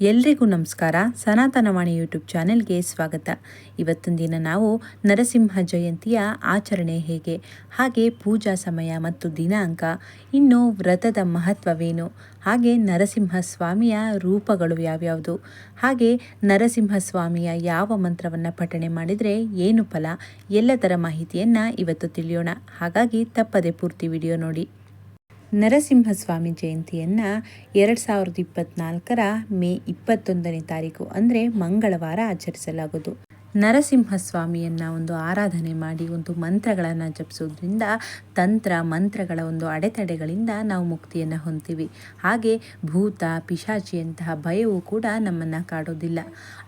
ಎಲ್ರಿಗೂ ನಮಸ್ಕಾರ. ಸನಾತನವಾಣಿ ಯೂಟ್ಯೂಬ್ ಚಾನೆಲ್ಗೆ ಸ್ವಾಗತ. ಇವತ್ತಿನ ದಿನ ನಾವು ನರಸಿಂಹ ಜಯಂತಿಯ ಆಚರಣೆ ಹೇಗೆ? ಹಾಗೆ ಪೂಜಾ ಸಮಯ ಮತ್ತು ದಿನಾಂಕ, ಇನ್ನು ವ್ರತದ ಮಹತ್ವವೇನು? ಹಾಗೆ ನರಸಿಂಹ ಸ್ವಾಮಿಯ ರೂಪಗಳು ಯಾವ್ಯಾವುದು? ಹಾಗೆ ನರಸಿಂಹ ಸ್ವಾಮಿಯ ಯಾವ ಮಂತ್ರವನ್ನು ಪಠಣೆ ಮಾಡಿದರೆ ಏನು ಫಲ? ಎಲ್ಲದರ ಮಾಹಿತಿಯನ್ನು ಇವತ್ತು ತಿಳಿಯೋಣ. ಹಾಗಾಗಿ ತಪ್ಪದೆ ಪೂರ್ತಿ ವಿಡಿಯೋ ನೋಡಿ. ನರಸಿಂಹಸ್ವಾಮಿ ಜಯಂತಿಯನ್ನು ಎರಡು ಸಾವಿರದ ಇಪ್ಪತ್ತ್ನಾಲ್ಕರ ಮೇ ಇಪ್ಪತ್ತೊಂದನೇ ತಾರೀಕು, ಅಂದರೆ ಮಂಗಳವಾರ ಆಚರಿಸಲಾಗುವುದು. ನರಸಿಂಹಸ್ವಾಮಿಯನ್ನು ಒಂದು ಆರಾಧನೆ ಮಾಡಿ, ಒಂದು ಮಂತ್ರಗಳನ್ನು ಜಪಿಸೋದ್ರಿಂದ ತಂತ್ರ, ಮಂತ್ರಗಳ ಒಂದು ಅಡೆತಡೆಗಳಿಂದ ನಾವು ಮುಕ್ತಿಯನ್ನು ಹೊಂತೀವಿ ಹಾಗೆ ಭೂತ, ಪಿಶಾಚಿಯಂತಹ ಭಯವೂ ಕೂಡ ನಮ್ಮನ್ನು ಕಾಡೋದಿಲ್ಲ.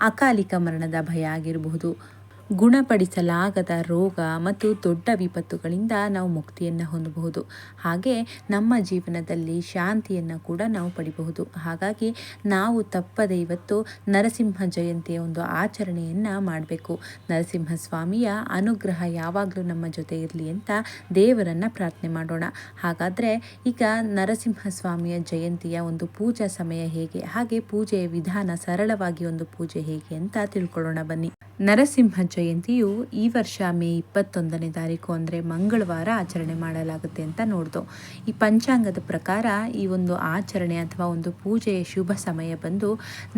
ಅಕಾಲಿಕ ಮರಣದ ಭಯ ಆಗಿರಬಹುದು ಗುಣಪಡಿಸಲಾಗದ ರೋಗ ಮತ್ತು ದೊಡ್ಡ ವಿಪತ್ತುಗಳಿಂದ ನಾವು ಮುಕ್ತಿಯನ್ನು ಹೊಂದಬಹುದು. ಹಾಗೆ ನಮ್ಮ ಜೀವನದಲ್ಲಿ ಶಾಂತಿಯನ್ನು ಕೂಡ ನಾವು ಪಡಿಬಹುದು. ಹಾಗಾಗಿ ನಾವು ತಪ್ಪದೆ ಇವತ್ತು ನರಸಿಂಹ ಜಯಂತಿಯ ಒಂದು ಆಚರಣೆಯನ್ನು ಮಾಡಬೇಕು. ನರಸಿಂಹ ಸ್ವಾಮಿಯ ಅನುಗ್ರಹ ಯಾವಾಗಲೂ ನಮ್ಮ ಜೊತೆ ಇರಲಿ ಅಂತ ದೇವರನ್ನು ಪ್ರಾರ್ಥನೆ ಮಾಡೋಣ. ಹಾಗಾದರೆ ಈಗ ನರಸಿಂಹ ಸ್ವಾಮಿಯ ಜಯಂತಿಯ ಒಂದು ಪೂಜಾ ಸಮಯ ಹೇಗೆ? ಹಾಗೆ ಪೂಜೆಯ ವಿಧಾನ ಸರಳವಾಗಿ ಒಂದು ಪೂಜೆ ಹೇಗೆ ಅಂತ ತಿಳ್ಕೊಳ್ಳೋಣ ಬನ್ನಿ. ನರಸಿಂಹ ಜಯಂತಿಯು ಈ ವರ್ಷ ಮೇ ಇಪ್ಪತ್ತೊಂದನೇ ತಾರೀಕು ಅಂದರೆ ಮಂಗಳವಾರ ಆಚರಣೆ ಮಾಡಲಾಗುತ್ತೆ ಅಂತ ನೋಡ್ದು. ಈ ಪಂಚಾಂಗದ ಪ್ರಕಾರ ಈ ಒಂದು ಆಚರಣೆ ಅಥವಾ ಒಂದು ಪೂಜೆಯ ಶುಭ ಸಮಯ ಬಂದು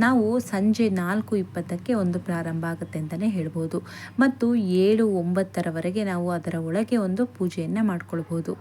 ನಾವು ಸಂಜೆ ನಾಲ್ಕು ಇಪ್ಪತ್ತಕ್ಕೆ ಒಂದು ಪ್ರಾರಂಭ ಆಗುತ್ತೆ ಅಂತಲೇ ಹೇಳ್ಬೋದು. ಮತ್ತು ಏಳು ಒಂಬತ್ತರವರೆಗೆ ನಾವು ಅದರ ಒಳಗೆ ಒಂದು ಪೂಜೆಯನ್ನು ಮಾಡ್ಕೊಳ್ಬೋದು.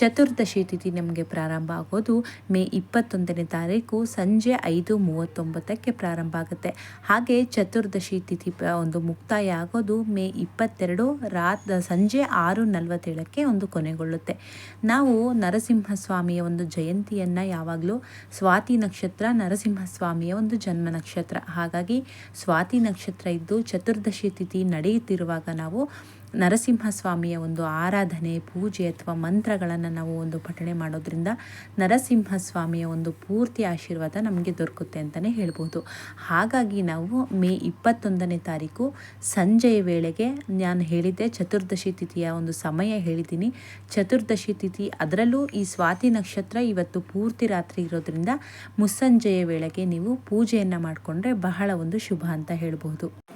ಚತುರ್ದಶಿ ತಿಥಿ ನಮಗೆ ಪ್ರಾರಂಭ ಆಗೋದು ಮೇ ಇಪ್ಪತ್ತೊಂದನೇ ತಾರೀಕು ಸಂಜೆ ಐದು ಮೂವತ್ತೊಂಬತ್ತಕ್ಕೆ ಪ್ರಾರಂಭ ಆಗುತ್ತೆ. ಹಾಗೆ ಚತುರ್ದಶಿ ತಿಥಿ ಒಂದು ಮುಕ್ತಾಯ ಆಗೋದು ಮೇ ಇಪ್ಪತ್ತೆರಡು ರಾತ್ ಸಂಜೆ ಆರು ನಲವತ್ತೇಳಕ್ಕೆ ಒಂದು ಕೊನೆಗೊಳ್ಳುತ್ತೆ. ನಾವು ನರಸಿಂಹಸ್ವಾಮಿಯ ಒಂದು ಜಯಂತಿಯನ್ನು ಯಾವಾಗಲೂ ಸ್ವಾತಿ ನಕ್ಷತ್ರ, ನರಸಿಂಹಸ್ವಾಮಿಯ ಒಂದು ಜನ್ಮ ನಕ್ಷತ್ರ. ಹಾಗಾಗಿ ಸ್ವಾತಿ ನಕ್ಷತ್ರ ಇದ್ದು ಚತುರ್ದಶಿ ತಿಥಿ ನಡೆಯುತ್ತಿರುವಾಗ ನಾವು ನರಸಿಂಹಸ್ವಾಮಿಯ ಒಂದು ಆರಾಧನೆ, ಪೂಜೆ ಅಥವಾ ಮಂತ್ರಗಳನ್ನು ನಾವು ಒಂದು ಪಠಣೆ ಮಾಡೋದ್ರಿಂದ ನರಸಿಂಹಸ್ವಾಮಿಯ ಒಂದು ಪೂರ್ತಿ ಆಶೀರ್ವಾದ ನಮಗೆ ದೊರಕುತ್ತೆ ಅಂತಲೇ ಹೇಳ್ಬೋದು. ಹಾಗಾಗಿ ನಾವು ಮೇ ಇಪ್ಪತ್ತೊಂದನೇ ತಾರೀಕು ಸಂಜೆಯ ವೇಳೆಗೆ ನಾನು ಹೇಳಿದ್ದೆ ಚತುರ್ದಶಿ ತಿಥಿಯ ಒಂದು ಸಮಯ ಹೇಳಿದ್ದೀನಿ. ಚತುರ್ದಶಿ ತಿಥಿ ಅದರಲ್ಲೂ ಈ ಸ್ವಾತಿ ನಕ್ಷತ್ರ ಇವತ್ತು ಪೂರ್ತಿ ರಾತ್ರಿ ಇರೋದ್ರಿಂದ ಮುಸ್ಸಂಜೆಯ ವೇಳೆಗೆ ನೀವು ಪೂಜೆಯನ್ನು ಮಾಡಿಕೊಂಡ್ರೆ ಬಹಳ ಒಂದು ಶುಭ ಅಂತ ಹೇಳ್ಬೋದು.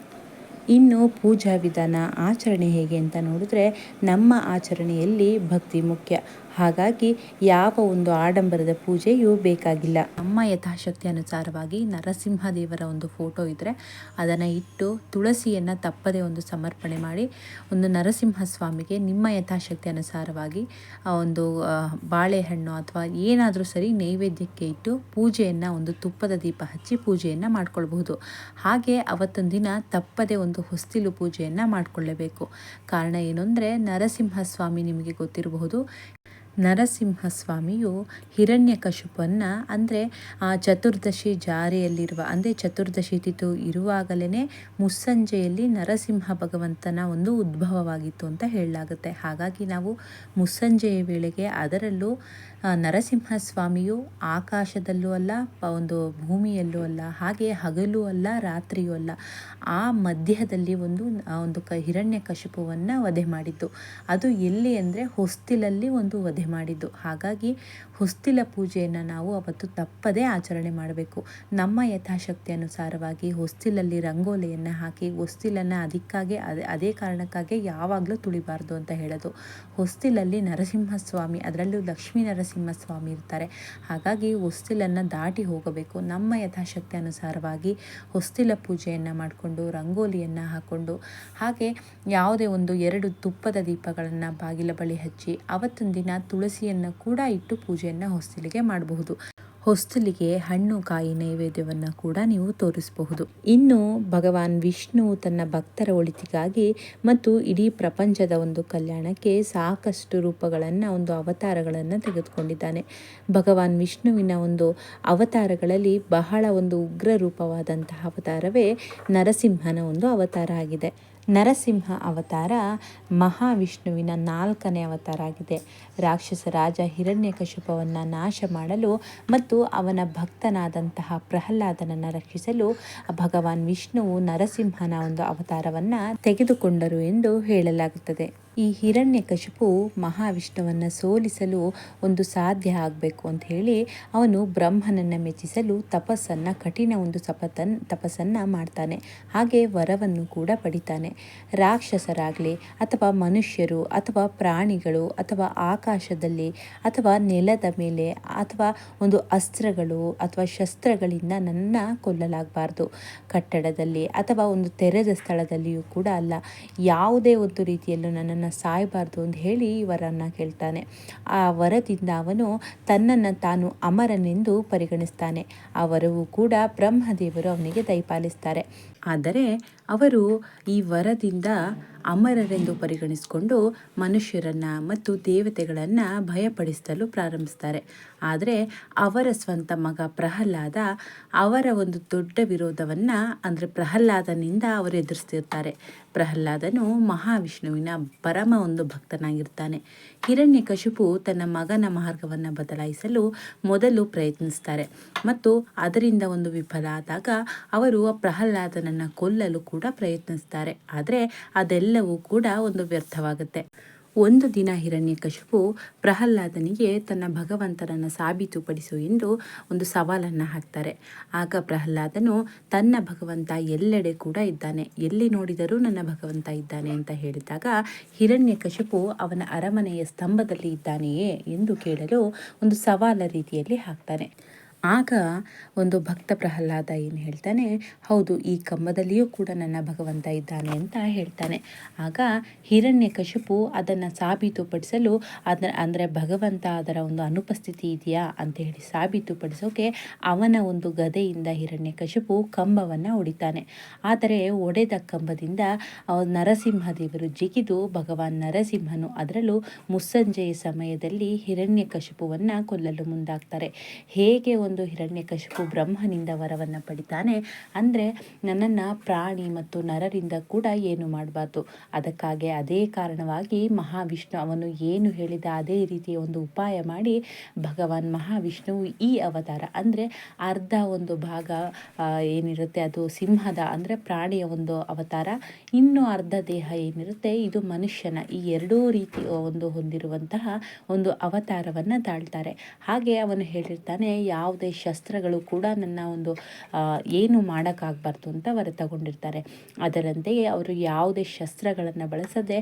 ಇನ್ನು ಪೂಜಾ ವಿಧಾನ ಆಚರಣೆ ಹೇಗೆ ಅಂತ ನೋಡಿದ್ರೆ ನಮ್ಮ ಆಚರಣೆಯಲ್ಲಿ ಭಕ್ತಿ ಮುಖ್ಯ. ಹಾಗಾಗಿ ಯಾವ ಒಂದು ಆಡಂಬರದ ಪೂಜೆಯೂ ಬೇಕಾಗಿಲ್ಲ. ನಮ್ಮ ಯಥಾಶಕ್ತಿ ಅನುಸಾರವಾಗಿ ನರಸಿಂಹ ದೇವರ ಒಂದು ಫೋಟೋ ಇದ್ದರೆ ಅದನ್ನು ಇಟ್ಟು ತುಳಸಿಯನ್ನು ತಪ್ಪದೆ ಒಂದು ಸಮರ್ಪಣೆ ಮಾಡಿ ಒಂದು ನರಸಿಂಹ ಸ್ವಾಮಿಗೆ ನಿಮ್ಮ ಯಥಾಶಕ್ತಿ ಅನುಸಾರವಾಗಿ ಒಂದು ಬಾಳೆಹಣ್ಣು ಅಥವಾ ಏನಾದರೂ ಸರಿ ನೈವೇದ್ಯಕ್ಕೆ ಇಟ್ಟು ಪೂಜೆಯನ್ನು ಒಂದು ತುಪ್ಪದ ದೀಪ ಹಚ್ಚಿ ಪೂಜೆಯನ್ನು ಮಾಡಿಕೊಳ್ಬಹುದು. ಹಾಗೆ ಅವತ್ತೊಂದು ದಿನ ತಪ್ಪದೆ ಒಂದು ಹೊಸ್ತಿಲು ಪೂಜೆಯನ್ನು ಮಾಡಿಕೊಳ್ಳಬೇಕು ಕಾರಣ ಏನು ಅಂದರೆ ನರಸಿಂಹ ಸ್ವಾಮಿ ನಿಮಗೆ ಗೊತ್ತಿರಬಹುದು. ನರಸಿಂಹಸ್ವಾಮಿಯು ಹಿರಣ್ಯಕಶುಪನ್ನು, ಅಂದರೆ ಆ ಚತುರ್ದಶಿ ಜಾರಿಯಲ್ಲಿರುವ, ಅಂದರೆ ಚತುರ್ದಶಿ ತಿಥು ಇರುವಾಗಲೇ ಮುಸ್ಸಂಜೆಯಲ್ಲಿ ನರಸಿಂಹ ಭಗವಂತನ ಒಂದು ಉದ್ಭವವಾಗಿತ್ತು ಅಂತ ಹೇಳಲಾಗುತ್ತೆ. ಹಾಗಾಗಿ ನಾವು ಮುಸ್ಸಂಜೆಯ ವೇಳೆಗೆ ಅದರಲ್ಲೂ ನರಸಿಂಹಸ್ವಾಮಿಯು ಆಕಾಶದಲ್ಲೂ ಅಲ್ಲ ಒಂದು ಭೂಮಿಯಲ್ಲೂ ಅಲ್ಲ, ಹಾಗೆ ಹಗಲೂ ಅಲ್ಲ, ರಾತ್ರಿಯೂ ಅಲ್ಲ, ಆ ಮಧ್ಯದಲ್ಲಿ ಒಂದು ಒಂದು ಕ ಹಿರಣ್ಯ ಕಶುಪವನ್ನು ವಧೆ ಮಾಡಿದ್ದು. ಅದು ಎಲ್ಲಿ ಅಂದರೆ, ಹೊಸ್ತಿಲಲ್ಲಿ ಒಂದು ವಧೆ ಮಾಡಿದ್ದು. ಹಾಗಾಗಿ ಹೊಸ್ತಿಲ ಪೂಜೆಯನ್ನು ನಾವು ಅವತ್ತು ತಪ್ಪದೇ ಆಚರಣೆ ಮಾಡಬೇಕು. ನಮ್ಮ ಯಥಾಶಕ್ತಿ ಅನುಸಾರವಾಗಿ ಹೊಸ್ತಿಲಲ್ಲಿ ರಂಗೋಲಿಯನ್ನು ಹಾಕಿ ಹೊಸ್ತಿಲನ್ನು ಅದಕ್ಕಾಗಿ, ಅದೇ ಅದೇ ಕಾರಣಕ್ಕಾಗಿ ಯಾವಾಗಲೂ ತುಳಿಬಾರ್ದು ಅಂತ ಹೇಳೋದು. ಹೊಸ್ತಿಲಲ್ಲಿ ನರಸಿಂಹಸ್ವಾಮಿ, ಅದರಲ್ಲೂ ಲಕ್ಷ್ಮೀ ನರಸಿಂಹಸ್ವಾಮಿ ಇರ್ತಾರೆ. ಹಾಗಾಗಿ ಹೊಸ್ತಿಲನ್ನು ದಾಟಿ ಹೋಗಬೇಕು. ನಮ್ಮ ಯಥಾಶಕ್ತಿ ಅನುಸಾರವಾಗಿ ಹೊಸ್ತಿಲ ಪೂಜೆಯನ್ನು ಮಾಡಿಕೊಂಡು, ರಂಗೋಲಿಯನ್ನು ಹಾಕ್ಕೊಂಡು ಹಾಗೆ ಯಾವುದೇ ಒಂದು ಎರಡು ತುಪ್ಪದ ದೀಪಗಳನ್ನು ಬಾಗಿಲ ಬಳಿ ಹಚ್ಚಿ, ಅವತ್ತೊಂದಿನ ದಿನ ತುಳಸಿಯನ್ನು ಕೂಡ ಇಟ್ಟು ಪೂಜೆಯನ್ನು ಹೊಸ್ತಿಲಿಗೆ ಮಾಡಬಹುದು. ಹೊಸ್ತಿಲಿಗೆ ಹಣ್ಣು, ಕಾಯಿ ನೈವೇದ್ಯವನ್ನು ಕೂಡ ನೀವು ತೋರಿಸಬಹುದು. ಇನ್ನು ಭಗವಾನ್ ವಿಷ್ಣು ತನ್ನ ಭಕ್ತರ ಒಳಿತಿಗಾಗಿ ಮತ್ತು ಇಡೀ ಪ್ರಪಂಚದ ಒಂದು ಕಲ್ಯಾಣಕ್ಕೆ ಸಾಕಷ್ಟು ರೂಪಗಳನ್ನು, ಒಂದು ಅವತಾರಗಳನ್ನು ತೆಗೆದುಕೊಂಡಿದ್ದಾನೆ. ಭಗವಾನ್ ವಿಷ್ಣುವಿನ ಒಂದು ಅವತಾರಗಳಲ್ಲಿ ಬಹಳ ಒಂದು ಉಗ್ರ ರೂಪವಾದಂತಹ ಅವತಾರವೇ ನರಸಿಂಹನ ಒಂದು ಅವತಾರ ಆಗಿದೆ. ನರಸಿಂಹ ಅವತಾರ ಮಹಾವಿಷ್ಣುವಿನ ನಾಲ್ಕನೇ ಅವತಾರ ಆಗಿದೆ ರಾಕ್ಷಸ ರಾಜ ಹಿರಣ್ಯಕಶಿಪವನ್ನು ನಾಶ ಮಾಡಲು ಮತ್ತು ಅವನ ಭಕ್ತನಾದಂತಹ ಪ್ರಹ್ಲಾದನನ್ನು ರಕ್ಷಿಸಲು ಭಗವಾನ್ ವಿಷ್ಣುವು ನರಸಿಂಹನ ಒಂದು ಅವತಾರವನ್ನು ತೆಗೆದುಕೊಂಡರು ಎಂದು ಹೇಳಲಾಗುತ್ತದೆ. ಈ ಹಿರಣ್ಯಕಶಿಪು ಮಹಾವಿಷ್ಣುವನ್ನು ಸೋಲಿಸಲು ಒಂದು ಸಾಧ್ಯ ಆಗಬೇಕು ಅಂತ ಹೇಳಿ ಅವನು ಬ್ರಹ್ಮನನ್ನು ಮೆಚ್ಚಿಸಲು ತಪಸ್ಸನ್ನು, ಕಠಿಣ ಒಂದು ಸಪತನ್ ತಪಸ್ಸನ್ನು ಮಾಡ್ತಾನೆ. ಹಾಗೆ ವರವನ್ನು ಕೂಡ ಪಡಿತಾನೆ. ರಾಕ್ಷಸರಾಗಲಿ ಅಥವಾ ಮನುಷ್ಯರು ಅಥವಾ ಪ್ರಾಣಿಗಳು ಅಥವಾ ಆಕಾಶದಲ್ಲಿ ಅಥವಾ ನೆಲದ ಮೇಲೆ ಅಥವಾ ಒಂದು ಅಸ್ತ್ರಗಳು ಅಥವಾ ಶಸ್ತ್ರಗಳಿಂದ ನನ್ನ ಕೊಲ್ಲಲಾಗಬಾರ್ದು. ಕಟ್ಟಡದಲ್ಲಿ ಅಥವಾ ಒಂದು ತೆರೆದ ಸ್ಥಳದಲ್ಲಿಯೂ ಕೂಡ ಅಲ್ಲ. ಯಾವುದೇ ಒಂದು ರೀತಿಯಲ್ಲೂ ನನ್ನನ್ನು ಸಾಯಬಾರ್ದು ಅಂತ ಹೇಳಿ ವರನ್ನು ಕೇಳ್ತಾನೆ ಆ ವರದಿಂದ ಅವನು ತನ್ನನ್ನು ತಾನು ಅಮರನೆಂದು ಪರಿಗಣಿಸ್ತಾನೆ. ಆ ವರವು ಕೂಡ ಬ್ರಹ್ಮದೇವರು ಅವನಿಗೆ ದಯಪಾಲಿಸ್ತಾರೆ. ಆದರೆ ಅವರು ಈ ವರದಿಂದ ಅಮರರೆಂದು ಪರಿಗಣಿಸಿಕೊಂಡು ಮನುಷ್ಯರನ್ನು ಮತ್ತು ದೇವತೆಗಳನ್ನು ಭಯಪಡಿಸಲು ಪ್ರಾರಂಭಿಸ್ತಾರೆ. ಆದರೆ ಅವರ ಸ್ವಂತ ಮಗ ಪ್ರಹ್ಲಾದ ಅವರ ಒಂದು ದೊಡ್ಡ ವಿರೋಧವನ್ನು, ಅಂದರೆ ಪ್ರಹ್ಲಾದನಿಂದ ಅವರು ಎದುರಿಸ್ತಿರ್ತಾರೆ. ಪ್ರಹ್ಲಾದನು ಮಹಾವಿಷ್ಣುವಿನ ಪರಮ ಒಂದು ಭಕ್ತನಾಗಿರ್ತಾನೆ. ಹಿರಣ್ಯಕಶಿಪು ತನ್ನ ಮಗನ ಮಾರ್ಗವನ್ನು ಬದಲಾಯಿಸಲು ಮೊದಲು ಪ್ರಯತ್ನಿಸ್ತಾರೆ. ಮತ್ತು ಅದರಿಂದ ಒಂದು ವಿಫಲ ಆದಾಗ ಅವರು ಪ್ರಹ್ಲಾದನನ್ನು ಕೊಲ್ಲಲು ಕೂಡ ಪ್ರಯತ್ನಿಸ್ತಾರೆ. ಆದರೆ ಅದೆಲ್ಲವೂ ಕೂಡ ಒಂದು ವ್ಯರ್ಥವಾಗುತ್ತೆ. ಒಂದು ದಿನ ಹಿರಣ್ಯಕಶಿಪು ಪ್ರಹ್ಲಾದನಿಗೆ ತನ್ನ ಭಗವಂತನನ್ನು ಸಾಬೀತುಪಡಿಸು ಎಂದು ಒಂದು ಸವಾಲನ್ನು ಹಾಕ್ತಾರೆ. ಆಗ ಪ್ರಹ್ಲಾದನು, ತನ್ನ ಭಗವಂತ ಎಲ್ಲೆಡೆ ಕೂಡ ಇದ್ದಾನೆ. ಎಲ್ಲಿ ನೋಡಿದರೂ ನನ್ನ ಭಗವಂತ ಇದ್ದಾನೆ ಅಂತ ಹೇಳಿದಾಗ ಹಿರಣ್ಯಕಶಿಪು ಅವನ ಅರಮನೆಯ ಸ್ತಂಭದಲ್ಲಿ ಇದ್ದಾನೆಯೇ ಎಂದು ಕೇಳಲು ಒಂದು ಸವಾಲ ರೀತಿಯಲ್ಲಿ ಹಾಕ್ತಾನೆ ಆಗ ಒಂದು ಭಕ್ತ ಪ್ರಹ್ಲಾದ ಏನು ಹೇಳ್ತಾನೆ, ಹೌದು, ಈ ಕಂಬದಲ್ಲಿಯೂ ಕೂಡ ನನ್ನ ಭಗವಂತ ಇದ್ದಾನೆ ಅಂತ ಹೇಳ್ತಾನೆ. ಆಗ ಹಿರಣ್ಯಕಶಿಪು ಅದನ್ನು ಸಾಬೀತುಪಡಿಸಲು ಅದರ, ಅಂದರೆ ಭಗವಂತ ಅದರ ಒಂದು ಅನುಪಸ್ಥಿತಿ ಇದೆಯಾ ಅಂತ ಹೇಳಿ ಸಾಬೀತುಪಡಿಸೋಕೆ ಅವನ ಒಂದು ಗದೆಯಿಂದ ಹಿರಣ್ಯಕಶಿಪು ಕಂಬವನ್ನು ಹೊಡಿತಾನೆ. ಆದರೆ ಒಡೆದ ಕಂಬದಿಂದ ನರಸಿಂಹದೇವರು ಜಿಗಿದು ಭಗವಾನ್ ನರಸಿಂಹನು ಅದರಲ್ಲೂ ಮುಸ್ಸಂಜೆಯ ಸಮಯದಲ್ಲಿ ಹಿರಣ್ಯಕಶಿಪುವನ್ನು ಕೊಲ್ಲಲು ಮುಂದಾಗ್ತಾರೆ. ಹೇಗೆ ಒಂದು ಒಂದು ಹಿರಣ್ಯಕಶಿಪು ಬ್ರಹ್ಮನಿಂದ ವರವನ್ನು ಪಡಿತಾನೆ. ಅಂದರೆ ನನ್ನನ್ನು ಪ್ರಾಣಿ ಮತ್ತು ನರರಿಂದ ಕೂಡ ಏನು ಮಾಡಬಾರ್ದು. ಅದಕ್ಕಾಗಿ ಅದೇ ಕಾರಣವಾಗಿ ಮಹಾವಿಷ್ಣು ಅವನು ಏನು ಹೇಳಿದ ಅದೇ ರೀತಿಯ ಒಂದು ಉಪಾಯ ಮಾಡಿ ಭಗವಾನ್ ಮಹಾವಿಷ್ಣುವು ಈ ಅವತಾರ. ಅಂದರೆ ಅರ್ಧ ಒಂದು ಭಾಗ ಏನಿರುತ್ತೆ ಅದು ಸಿಂಹದ, ಅಂದರೆ ಪ್ರಾಣಿಯ ಒಂದು ಅವತಾರ. ಇನ್ನು ಅರ್ಧ ದೇಹ ಏನಿರುತ್ತೆ, ಇದು ಮನುಷ್ಯನ. ಈ ಎರಡೂ ರೀತಿ ಒಂದು ಹೊಂದಿರುವಂತಹ ಒಂದು ಅವತಾರವನ್ನು ತಾಳ್ತಾರೆ. ಹಾಗೆ ಅವನು ಹೇಳಿರ್ತಾನೆ, ಯಾವುದೇ ಯಾವುದೇ ಶಸ್ತ್ರಗಳು ಕೂಡ ನನ್ನ ಒಂದು ಏನು ಮಾಡೋಕ್ಕಾಗಬಾರ್ದು ಅಂತ ವರ ತಗೊಂಡಿರ್ತಾರೆ. ಅದರಂತೆಯೇ ಅವರು ಯಾವುದೇ ಶಸ್ತ್ರಗಳನ್ನು ಬಳಸದೆ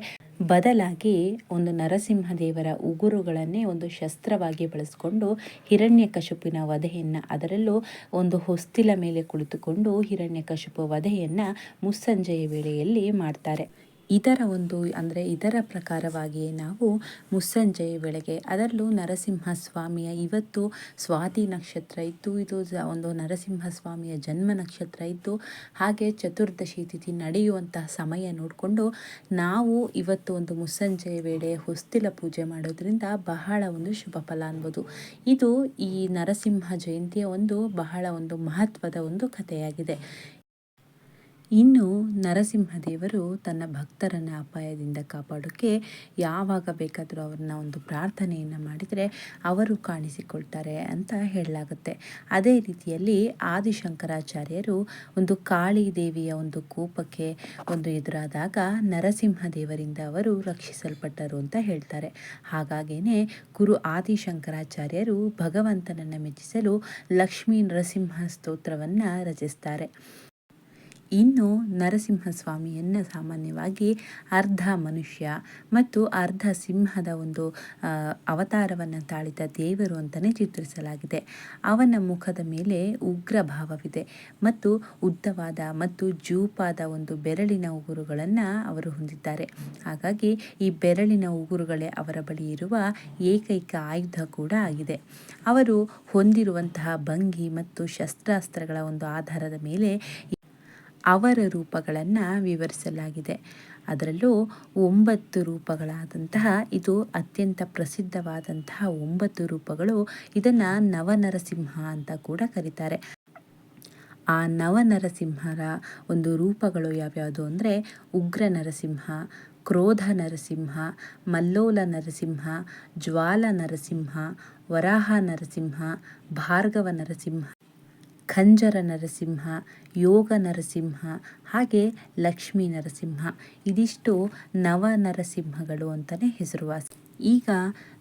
ಬದಲಾಗಿ ಒಂದು ನರಸಿಂಹದೇವರ ಉಗುರುಗಳನ್ನೇ ಒಂದು ಶಸ್ತ್ರವಾಗಿ ಬಳಸಿಕೊಂಡು ಹಿರಣ್ಯಕಶುಪಿನ ವಧೆಯನ್ನು, ಅದರಲ್ಲೂ ಒಂದು ಹೊಸ್ತಿಲ ಮೇಲೆ ಕುಳಿತುಕೊಂಡು ಹಿರಣ್ಯಕಶುಪು ವಧೆಯನ್ನು ಮುಸ್ಸಂಜೆಯ ವೇಳೆಯಲ್ಲಿ ಮಾಡ್ತಾರೆ. ಇದರ ಒಂದು, ಅಂದರೆ ಇದರ ಪ್ರಕಾರವಾಗಿ ನಾವು ಮುಸ್ಸಂಜೆಯ ವೇಳೆಗೆ, ಅದರಲ್ಲೂ ನರಸಿಂಹ ಸ್ವಾಮಿಯ ಇವತ್ತು ಸ್ವಾತಿ ನಕ್ಷತ್ರ ಇತ್ತು ಇದು ಒಂದು ನರಸಿಂಹ ಸ್ವಾಮಿಯ ಜನ್ಮ ನಕ್ಷತ್ರ ಇತ್ತು ಹಾಗೆ ಚತುರ್ದಶಿ ತಿಥಿ ನಡೆಯುವಂತಹ ಸಮಯ ನೋಡಿಕೊಂಡು ನಾವು ಇವತ್ತು ಒಂದು ಮುಸ್ಸಂಜೆಯ ವೇಳೆ ಹೊಸ್ತಿಲ ಪೂಜೆ ಮಾಡೋದ್ರಿಂದ ಬಹಳ ಒಂದು ಶುಭ ಫಲ ಅನ್ಬೋದು. ಇದು ಈ ನರಸಿಂಹ ಜಯಂತಿಯ ಒಂದು ಬಹಳ ಒಂದು ಮಹತ್ವದ ಒಂದು ಕಥೆಯಾಗಿದೆ. ಇನ್ನು ನರಸಿಂಹದೇವರು ತನ್ನ ಭಕ್ತರನ್ನು ಅಪಾಯದಿಂದ ಕಾಪಾಡೋಕ್ಕೆ ಯಾವಾಗ ಬೇಕಾದರೂ ಅವ್ರನ್ನ ಒಂದು ಪ್ರಾರ್ಥನೆಯನ್ನು ಮಾಡಿದರೆ ಅವರು ಕಾಣಿಸಿಕೊಳ್ತಾರೆ ಅಂತ ಹೇಳಲಾಗುತ್ತೆ. ಅದೇ ರೀತಿಯಲ್ಲಿ ಆದಿಶಂಕರಾಚಾರ್ಯರು ಒಂದು ಕಾಳಿ ದೇವಿಯ ಒಂದು ಕೋಪಕ್ಕೆ ಒಂದು ಎದುರಾದಾಗ ನರಸಿಂಹದೇವರಿಂದ ಅವರು ರಕ್ಷಿಸಲ್ಪಟ್ಟರು ಅಂತ ಹೇಳ್ತಾರೆ. ಹಾಗಾಗೇನೆ ಗುರು ಆದಿಶಂಕರಾಚಾರ್ಯರು ಭಗವಂತನನ್ನು ಮೆಚ್ಚಿಸಲು ಲಕ್ಷ್ಮೀ ನರಸಿಂಹ ಸ್ತೋತ್ರವನ್ನು ರಚಿಸ್ತಾರೆ. ಇನ್ನು ನರಸಿಂಹಸ್ವಾಮಿಯನ್ನು ಸಾಮಾನ್ಯವಾಗಿ ಅರ್ಧ ಮನುಷ್ಯ ಮತ್ತು ಅರ್ಧ ಸಿಂಹದ ಒಂದು ಅವತಾರವನ್ನು ತಾಳಿದ ದೇವರು ಅಂತಲೇ ಚಿತ್ರಿಸಲಾಗಿದೆ. ಅವನ ಮುಖದ ಮೇಲೆ ಉಗ್ರ ಭಾವವಿದೆ ಮತ್ತು ಉದ್ದವಾದ ಮತ್ತು ಜೂಪಾದ ಒಂದು ಬೆರಳಿನ ಉಗುರುಗಳನ್ನು ಅವರು ಹೊಂದಿದ್ದಾರೆ. ಹಾಗಾಗಿ ಈ ಬೆರಳಿನ ಉಗುರುಗಳೇ ಅವರ ಬಳಿ ಇರುವ ಏಕೈಕ ಆಯುಧ ಕೂಡ ಆಗಿದೆ. ಅವರು ಹೊಂದಿರುವಂತಹ ಭಂಗಿ ಮತ್ತು ಶಸ್ತ್ರಾಸ್ತ್ರಗಳ ಒಂದು ಆಧಾರದ ಮೇಲೆ ಅವರ ರೂಪಗಳನ್ನು ವಿವರಿಸಲಾಗಿದೆ. ಅದರಲ್ಲೂ ಒಂಬತ್ತು ರೂಪಗಳಾದಂತಹ, ಇದು ಅತ್ಯಂತ ಪ್ರಸಿದ್ಧವಾದಂತಹ ಒಂಬತ್ತು ರೂಪಗಳು ಇದನ್ನು ನವನರಸಿಂಹ ಅಂತ ಕೂಡ ಕರೀತಾರೆ. ಆ ನವನರಸಿಂಹರ ಒಂದು ರೂಪಗಳು ಯಾವ್ಯಾವುದು ಅಂದರೆ ಉಗ್ರ ನರಸಿಂಹ ಕ್ರೋಧ ನರಸಿಂಹ ಮಲ್ಲೋಲ ನರಸಿಂಹ ಜ್ವಾಲ ನರಸಿಂಹ ವರಾಹ ನರಸಿಂಹ ಭಾರ್ಗವ ನರಸಿಂಹ ಖಂಜರ ನರಸಿಂಹ, ಯೋಗ ನರಸಿಂಹ, ಹಾಗೆ ಲಕ್ಷ್ಮೀ ನರಸಿಂಹ. ಇದಿಷ್ಟು ನವ ನರಸಿಂಹಗಳು ಅಂತಲೇ ಹೆಸರುವಾಸಿ ಈಗ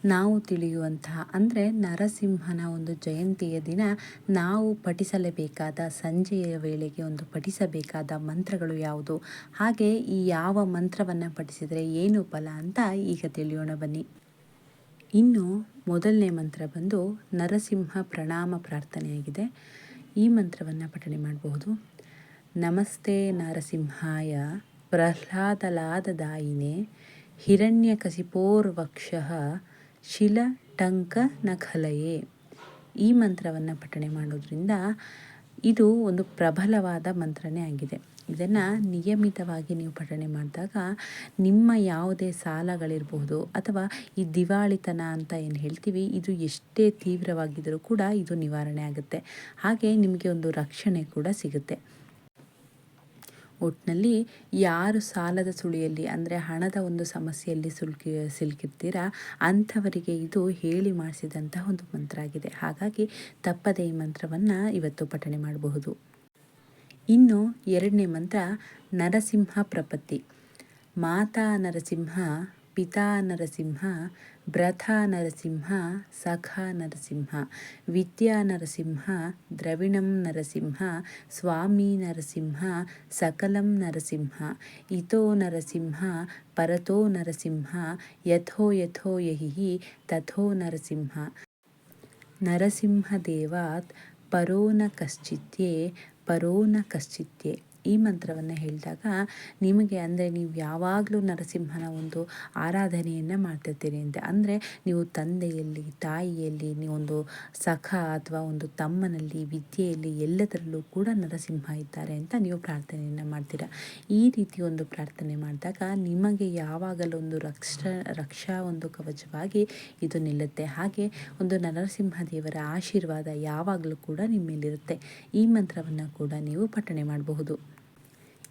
ನಾವು ತಿಳಿಯುವಂತಹ, ಅಂದರೆ ನರಸಿಂಹನ ಒಂದು ಜಯಂತಿಯ ದಿನ ನಾವು ಪಠಿಸಲೇಬೇಕಾದ, ಸಂಜೆಯ ವೇಳೆಗೆ ಒಂದು ಪಠಿಸಬೇಕಾದ ಮಂತ್ರಗಳು ಯಾವುದು? ಹಾಗೆ ಈ ಯಾವ ಮಂತ್ರವನ್ನು ಪಠಿಸಿದರೆ ಏನು ಫಲ ಅಂತ ಈಗ ತಿಳಿಯೋಣ ಬನ್ನಿ. ಇನ್ನು ಮೊದಲನೇ ಮಂತ್ರ ಬಂದು ನರಸಿಂಹ ಪ್ರಣಾಮ ಪ್ರಾರ್ಥನೆಯಾಗಿದೆ. ಈ ಮಂತ್ರವನ್ನು ಪಠಣೆ ಮಾಡಬಹುದು. ನಮಸ್ತೆ ನರಸಿಂಹಾಯ, ಪ್ರಹ್ಲಾದಲಾದದಾಯಿನೇ ಶಿಲ ಟಂಕ ನಖಲಯೇ ಈ ಮಂತ್ರವನ್ನು ಪಠಣೆ ಮಾಡೋದ್ರಿಂದ ಇದು ಒಂದು ಪ್ರಬಲವಾದ ಮಂತ್ರನೇ ಆಗಿದೆ. ಇದನ್ನು ನಿಯಮಿತವಾಗಿ ನೀವು ಪಠಣೆ ಮಾಡಿದಾಗ ನಿಮ್ಮ ಯಾವುದೇ ಸಾಲಗಳಿರಬಹುದು ಅಥವಾ ಈ ದಿವಾಳಿತನ ಅಂತ ಏನು ಹೇಳ್ತೀವಿ, ಇದು ಎಷ್ಟೇ ತೀವ್ರವಾಗಿದ್ದರೂ ಕೂಡ ಇದು ನಿವಾರಣೆ ಆಗುತ್ತೆ. ಹಾಗೆ ನಿಮಗೆ ಒಂದು ರಕ್ಷಣೆ ಕೂಡ ಸಿಗುತ್ತೆ. ಒಟ್ಟಿನಲ್ಲಿ ಯಾರು ಸಾಲದ ಸುಳಿಯಲ್ಲಿ ಅಂದರೆ ಹಣದ ಒಂದು ಸಮಸ್ಯೆಯಲ್ಲಿ ಸುಲ್ಕಿ, ಸಿಲುಕಿರ್ತೀರಾ, ಅಂಥವರಿಗೆ ಇದು ಹೇಳಿ ಮಾಡಿಸಿದಂತಹ ಒಂದು ಮಂತ್ರ ಆಗಿದೆ. ಹಾಗಾಗಿ ತಪ್ಪದೇ ಈ ಮಂತ್ರವನ್ನು ಇವತ್ತು ಪಠಣೆ ಮಾಡಬಹುದು. ಇನ್ನು ಎರಡನೇ ಮಂತ್ರ ನರಸಿಂಹ ಪ್ರಪತ್ತಿ. ಮಾತಾ ನರಸಿಂಹ, ಪಿತಾ ನರಸಿಂಹ ಬ್ರಥಾ ನರಸಿಂಹ, ಸಖಾ ನರಸಿಂಹ, ವಿದ್ಯಾ ನರಸಿಂಹ, ದ್ರವಿಣಂ ನರಸಿಂಹ, ಸ್ವಾಮಿ ನರಸಿಂಹ, ಸಕಲಂ ನರಸಿಂಹ, ಇತೋ ನರಸಿಂಹ, ಪರತೋ ನರಸಿಂಹ, ಯಥೋ ಯಥೋ ಯಹಿ ತಥೋ ನರಸಿಂಹ. ನರಸಿಂಹದೇವಾತ್ ಪರೋ ನ ಕಶ್ಚಿತ್ಯೆ ಪರೋ ನ ಕಶ್ಚಿತ್ಯೆ ಈ ಮಂತ್ರವನ್ನು ಹೇಳಿದಾಗ ನಿಮಗೆ ಅಂದರೆ ನೀವು ಯಾವಾಗಲೂ ನರಸಿಂಹನ ಒಂದು ಆರಾಧನೆಯನ್ನು ಮಾಡ್ತಿರ್ತೀರಿ ಅಂತ. ಅಂದರೆ ನೀವು ತಂದೆಯಲ್ಲಿ, ತಾಯಿಯಲ್ಲಿ ನೀವೊಂದು ಸಖ ಅಥವಾ ಒಂದು ತಮ್ಮನಲ್ಲಿ, ವಿದ್ಯೆಯಲ್ಲಿ ಎಲ್ಲದರಲ್ಲೂ ಕೂಡ ನರಸಿಂಹ ಇದ್ದಾರೆ ಅಂತ ನೀವು ಪ್ರಾರ್ಥನೆಯನ್ನು ಮಾಡ್ತೀರಾ? ಈ ರೀತಿ ಒಂದು ಪ್ರಾರ್ಥನೆ ಮಾಡಿದಾಗ ನಿಮಗೆ ಯಾವಾಗಲೂ ಒಂದು ರಕ್ಷ, ರಕ್ಷಾ ಒಂದು ಕವಚವಾಗಿ ಇದು ನಿಲ್ಲುತ್ತೆ. ಹಾಗೆ ಒಂದು ನರಸಿಂಹ ದೇವರ ಆಶೀರ್ವಾದ ಯಾವಾಗಲೂ ಕೂಡ ನಿಮ್ಮಲ್ಲಿರುತ್ತೆ ಈ ಮಂತ್ರವನ್ನು ಕೂಡ ನೀವು ಪಠಣೆ ಮಾಡಬಹುದು.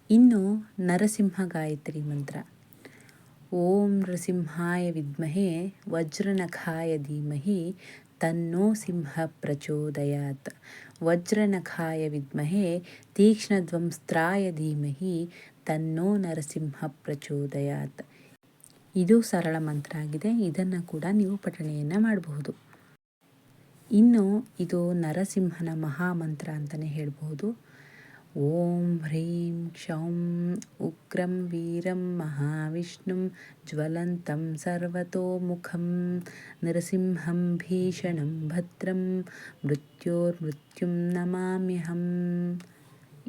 ಇನ್ನು ನರಸಿಂಹ ಗಾಯತ್ರಿ ಮಂತ್ರ ಓಂ ನೃಸಿಂಹಾಯ ವಿದ್ಮಹೆ, ವಜ್ರನಖಾಯ ಧೀಮಹಿ, ತನ್ನೋ ಸಿಂಹ ಪ್ರಚೋದಯಾತ್. ವಜ್ರನಖಾಯ ವಿದ್ಮಹೆ, ತೀಕ್ಷ್ಣಧ್ವಂಸ್ತ್ರಾಯ ಧೀಮಹಿ, ತನ್ನೋ ನರಸಿಂಹ ಪ್ರಚೋದಯಾತ್. ಇದು ಸರಳ ಮಂತ್ರ ಆಗಿದೆ. ಇದನ್ನು ಕೂಡ ನೀವು ಪಠಣೆಯನ್ನು ಮಾಡಬಹುದು. ಇನ್ನು ಇದು ನರಸಿಂಹನ ಮಹಾಮಂತ್ರ ಅಂತಲೇ ಹೇಳ್ಬೋದು ॐ ह्रीं क्षौं उग्रं वीरं महाविष्णुं ज्वलन्तं सर्वतोमुखं नृसिंहं भीषणं भद्रं मृत्योर्मृत्युं नमाम्यहम्।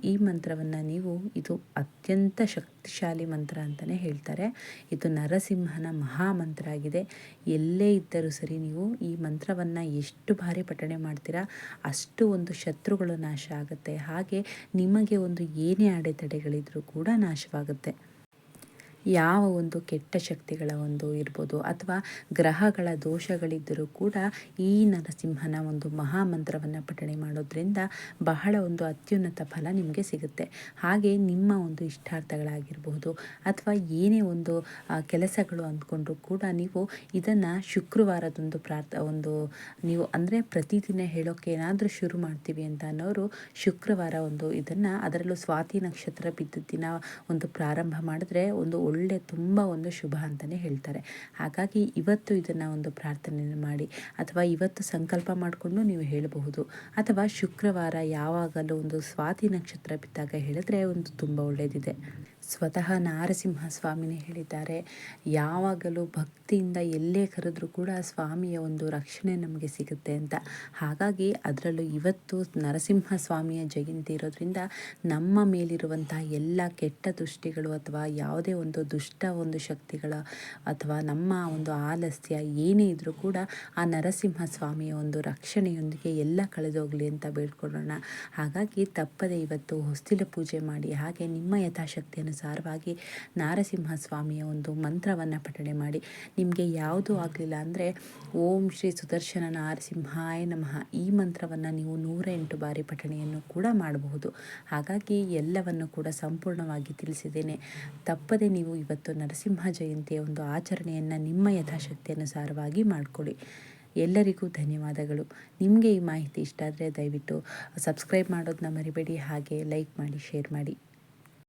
ಈ ಮಂತ್ರವನ್ನು ನೀವು ಇದು ಅತ್ಯಂತ ಶಕ್ತಿಶಾಲಿ ಮಂತ್ರ ಅಂತಲೇ ಹೇಳ್ತಾರೆ. ಇದು ನರಸಿಂಹನ ಮಹಾಮಂತ್ರ ಆಗಿದೆ. ಎಲ್ಲೇ ಇದ್ದರೂ ಸರಿ ನೀವು ಈ ಮಂತ್ರವನ್ನು ಎಷ್ಟು ಬಾರಿ ಪಠಣೆ ಮಾಡ್ತೀರಾ, ಅಷ್ಟು ಒಂದು ಶತ್ರುಗಳು ನಾಶ ಆಗುತ್ತೆ. ಹಾಗೆ ನಿಮಗೆ ಒಂದು ಏನೇ ಅಡೆತಡೆಗಳಿದ್ರೂ ಕೂಡ ನಾಶವಾಗುತ್ತೆ. ಯಾವ ಒಂದು ಕೆಟ್ಟ ಶಕ್ತಿಗಳ ಒಂದು ಇರ್ಬೋದು ಅಥವಾ ಗ್ರಹಗಳ ದೋಷಗಳಿದ್ದರೂ ಕೂಡ ಈ ನರಸಿಂಹನ ಒಂದು ಮಹಾಮಂತ್ರವನ್ನು ಪಠಣೆ ಮಾಡೋದ್ರಿಂದ ಬಹಳ ಒಂದು ಅತ್ಯುನ್ನತ ಫಲ ನಿಮಗೆ ಸಿಗುತ್ತೆ. ಹಾಗೆ ನಿಮ್ಮ ಒಂದು ಇಷ್ಟಾರ್ಥಗಳಾಗಿರ್ಬೋದು ಅಥವಾ ಏನೇ ಒಂದು ಕೆಲಸಗಳು ಅಂದ್ಕೊಂಡ್ರೂ ಕೂಡ ನೀವು ಇದನ್ನು ಶುಕ್ರವಾರದೊಂದು ಪ್ರಾರ್ಥ, ಒಂದು ನೀವು ಅಂದರೆ ಪ್ರತಿದಿನ ಹೇಳೋಕ್ಕೆ ಏನಾದರೂ ಶುರು ಮಾಡ್ತೀವಿ ಅಂತ ಅನ್ನೋರು ಶುಕ್ರವಾರ ಒಂದು ಇದನ್ನು ಅದರಲ್ಲೂ ಸ್ವಾತಿ ನಕ್ಷತ್ರ ಬಿದ್ದ ದಿನ ಒಂದು ಪ್ರಾರಂಭ ಮಾಡಿದ್ರೆ ಒಂದು ಒಳ್ಳೆ ತುಂಬ ಒಂದು ಶುಭ ಅಂತಲೇ ಹೇಳ್ತಾರೆ. ಹಾಗಾಗಿ ಇವತ್ತು ಇದನ್ನು ಒಂದು ಪ್ರಾರ್ಥನೆ ಮಾಡಿ ಅಥವಾ ಇವತ್ತು ಸಂಕಲ್ಪ ಮಾಡಿಕೊಂಡು ನೀವು ಹೇಳಬಹುದು. ಅಥವಾ ಶುಕ್ರವಾರ ಯಾವಾಗಲೂ ಒಂದು ಸ್ವಾತಿ ನಕ್ಷತ್ರ ಬಿದ್ದಾಗ ಹೇಳಿದ್ರೆ ಒಂದು ತುಂಬ ಒಳ್ಳೆಯದಿದೆ ಸ್ವತಃ ನಾರಸಿಂಹ ಸ್ವಾಮಿನೇ ಹೇಳಿದ್ದಾರೆ. ಯಾವಾಗಲೂ ಭಕ್ತಿಯಿಂದ ಎಲ್ಲೇ ಕರೆದ್ರೂ ಕೂಡ ಸ್ವಾಮಿಯ ಒಂದು ರಕ್ಷಣೆ ನಮಗೆ ಸಿಗುತ್ತೆ ಅಂತ. ಹಾಗಾಗಿ ಅದರಲ್ಲೂ ಇವತ್ತು ನರಸಿಂಹ ಸ್ವಾಮಿಯ ಜಯಂತಿ ಇರೋದ್ರಿಂದ ನಮ್ಮ ಮೇಲಿರುವಂತಹ ಎಲ್ಲ ಕೆಟ್ಟ ದೃಷ್ಟಿಗಳು ಅಥವಾ ಯಾವುದೇ ಒಂದು ದುಷ್ಟ ಒಂದು ಶಕ್ತಿಗಳ ಅಥವಾ ನಮ್ಮ ಒಂದು ಆಲಸ್ಯ ಏನೇ ಇದ್ದರೂ ಕೂಡ ಆ ನರಸಿಂಹ ಸ್ವಾಮಿಯ ಒಂದು ರಕ್ಷಣೆಯೊಂದಿಗೆ ಎಲ್ಲ ಕಳೆದೋಗಲಿ ಅಂತ ಬೇಡ್ಕೊಳ್ಳೋಣ. ಹಾಗಾಗಿ ತಪ್ಪದೆ ಇವತ್ತು ಹೊಸ್ತಿಲ ಪೂಜೆ ಮಾಡಿ ಹಾಗೆ ನಿಮ್ಮ ಯಥಾಶಕ್ತಿಯನ್ನು ಅನುಸಾರವಾಗಿ ನಾರಸಿಂಹ ಸ್ವಾಮಿಯ ಒಂದು ಮಂತ್ರವನ್ನು ಪಠಣೆ ಮಾಡಿ. ನಿಮಗೆ ಯಾವುದೂ ಆಗಲಿಲ್ಲ ಅಂದರೆ, ಓಂ ಶ್ರೀ ಸುದರ್ಶನ ನಾರಸಿಂಹಾಯ ನಮಃ. ಈ ಮಂತ್ರವನ್ನು ನೀವು ನೂರ ಎಂಟು ಬಾರಿ ಪಠಣೆಯನ್ನು ಕೂಡ ಮಾಡಬಹುದು. ಹಾಗಾಗಿ ಎಲ್ಲವನ್ನು ಕೂಡ ಸಂಪೂರ್ಣವಾಗಿ ತಿಳಿಸಿದ್ದೇನೆ. ತಪ್ಪದೆ ನೀವು ಇವತ್ತು ನರಸಿಂಹ ಜಯಂತಿಯ ಒಂದು ಆಚರಣೆಯನ್ನು ನಿಮ್ಮ ಯಥಾಶಕ್ತಿ ಅನುಸಾರವಾಗಿ ಮಾಡಿಕೊಳ್ಳಿ. ಎಲ್ಲರಿಗೂ ಧನ್ಯವಾದಗಳು. ನಿಮಗೆ ಈ ಮಾಹಿತಿ ಇಷ್ಟ ಆದರೆ ದಯವಿಟ್ಟು ಸಬ್ಸ್ಕ್ರೈಬ್ ಮಾಡೋದನ್ನ ಮರಿಬೇಡಿ. ಹಾಗೆ ಲೈಕ್ ಮಾಡಿ, ಶೇರ್ ಮಾಡಿ.